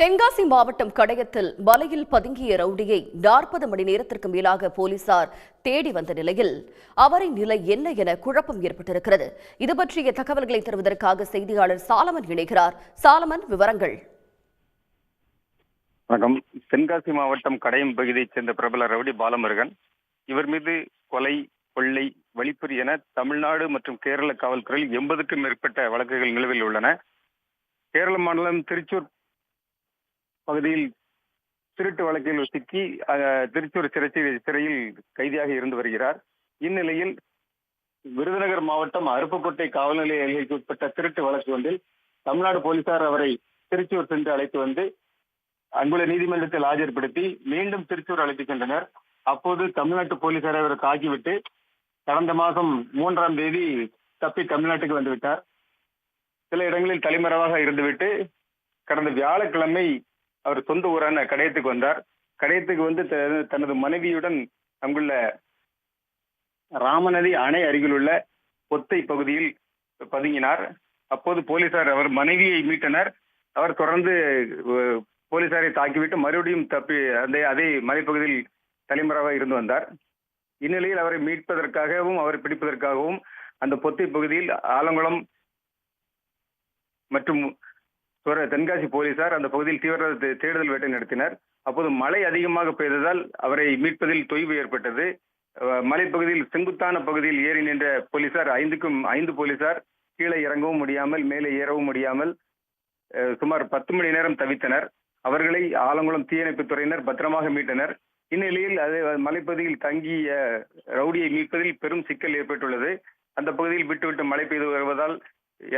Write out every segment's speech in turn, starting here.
தென்காசி மாவட்டம் கடையத்தில் மலையில் பதுங்கிய ரவுடியை நாற்பது மணி நேரத்திற்கு மேலாக போலீசார் தேடி வந்த நிலையில் அவரின் நிலை என்ன என குழப்பம் ஏற்பட்டிருக்கிறது. இது பற்றிய தகவல்களை தருவதற்காக செய்தியாளர் சாலமன் இணைகிறார். சாலமன் விவரங்கள். வணக்கம். தென்காசி மாவட்டம் கடையம் பகுதியைச் சேர்ந்த பிரபல ரவுடி பாலமுருகன் இவர் மீது கொலை கொள்ளை வழிப்பறி என தமிழ்நாடு மற்றும் கேரள காவல்துறையில் எண்பதுக்கும் மேற்பட்ட வழக்குகள் நிலுவையில் உள்ளன. கேரள மாநிலம் திருச்சூர் பகுதியில் திருட்டு வழக்கில் சிக்கி திருச்சூர் சிறை சிறையில் கைதியாக இருந்து வருகிறார். இந்நிலையில் விருதுநகர் மாவட்டம் அருப்புக்கோட்டை காவல் நிலைய எல்லைக்கு உட்பட்ட திருட்டு வழக்கு ஒன்றில் தமிழ்நாடு போலீசார் அவரை திருச்சூர் சென்று அழைத்து வந்து அங்குள்ள நீதிமன்றத்தில் ஆஜர்படுத்தி மீண்டும் திருச்சூர் அழைத்து சென்றனர். அப்போது தமிழ்நாட்டு போலீசார் அவரை தாக்கிவிட்டு கடந்த மாதம் மூன்றாம் தேதி தப்பி தமிழ்நாட்டுக்கு வந்துவிட்டார். சில இடங்களில் தலைமறைவாக இருந்துவிட்டு கடந்த வியாழக்கிழமை அவர் சொந்த ஊரான கடையத்துக்கு வந்தார். கடையத்துக்கு வந்து தனது மனைவியுடன் அங்குள்ள ராமநதி அணை அருகிலுள்ள பொத்தை பகுதியில் பதுங்கினார். அப்போது போலீசார் அவர் மனைவியை மீட்டனர். அவர் தொடர்ந்து போலீசாரை தாக்கிவிட்டு மறுபடியும் தப்பி அந்த அதே மலைப்பகுதியில் தலைமறைவாக இருந்து வந்தார். இந்நிலையில் அவரை மீட்பதற்காகவும் அவரை பிடிப்பதற்காகவும் அந்த பொத்தை பகுதியில் ஆலங்குளம் மற்றும் தென்காசி போலீசார் அந்த பகுதியில் தீவிர தேடுதல் வேட்டை நடத்தினர். அப்போது மழை அதிகமாக பெய்ததால் அவரை மீட்பதில் தொய்வு ஏற்பட்டது. மலைப்பகுதியில் செங்குத்தான பகுதியில் ஏறி நின்ற போலீசார் ஐந்துக்கும் ஐந்து போலீசார் கீழே இறங்கவும் முடியாமல் மேலே ஏறவும் முடியாமல் சுமார் பத்து மணி நேரம் தவித்தனர். அவர்களை ஆலங்குளம் தீயணைப்பு துறையினர் பத்திரமாக மீட்டனர். இந்நிலையில் அது மலைப்பகுதியில் தங்கிய ரவுடியை மீட்பதில் பெரும் சிக்கல் ஏற்பட்டுள்ளது. அந்த பகுதியில் விட்டுவிட்டு மழை பெய்து வருவதால்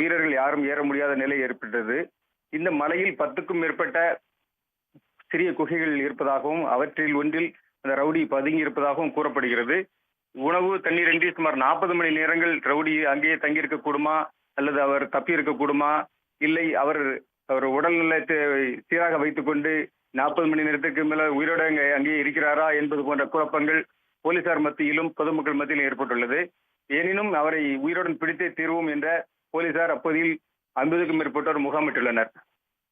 வீரர்கள் யாரும் ஏற முடியாத நிலை ஏற்பட்டது. இந்த மலையில் பத்துக்கும் மேற்பட்ட சிறிய குகைகள் இருப்பதாகவும் அவற்றில் ஒன்றில் அந்த ரவுடி பதுங்கி இருப்பதாகவும் கூறப்படுகிறது. உணவு தண்ணீர் இன்றி சுமார் நாற்பது மணி நேரங்கள் ரவுடி அங்கேயே தங்கியிருக்க கூடுமா அல்லது அவர் தப்பி இருக்கக்கூடுமா இல்லை அவர் அவர் உடல்நலத்தை சீராக வைத்துக்கொண்டு நாற்பது மணி நேரத்துக்கு மேல உயிரோட அங்கே அங்கேயே இருக்கிறாரா என்பது போன்ற குழப்பங்கள் போலீசார் மத்தியிலும் பொதுமக்கள் மத்தியிலும் ஏற்பட்டுள்ளது. எனினும் அவரை உயிருடன் பிடித்தே தீர்வோம் என்ற போலீசார் அப்போதில் ஐம்பதுக்கும் மேற்பட்டோர் முகாமிட்டுள்ளனர்.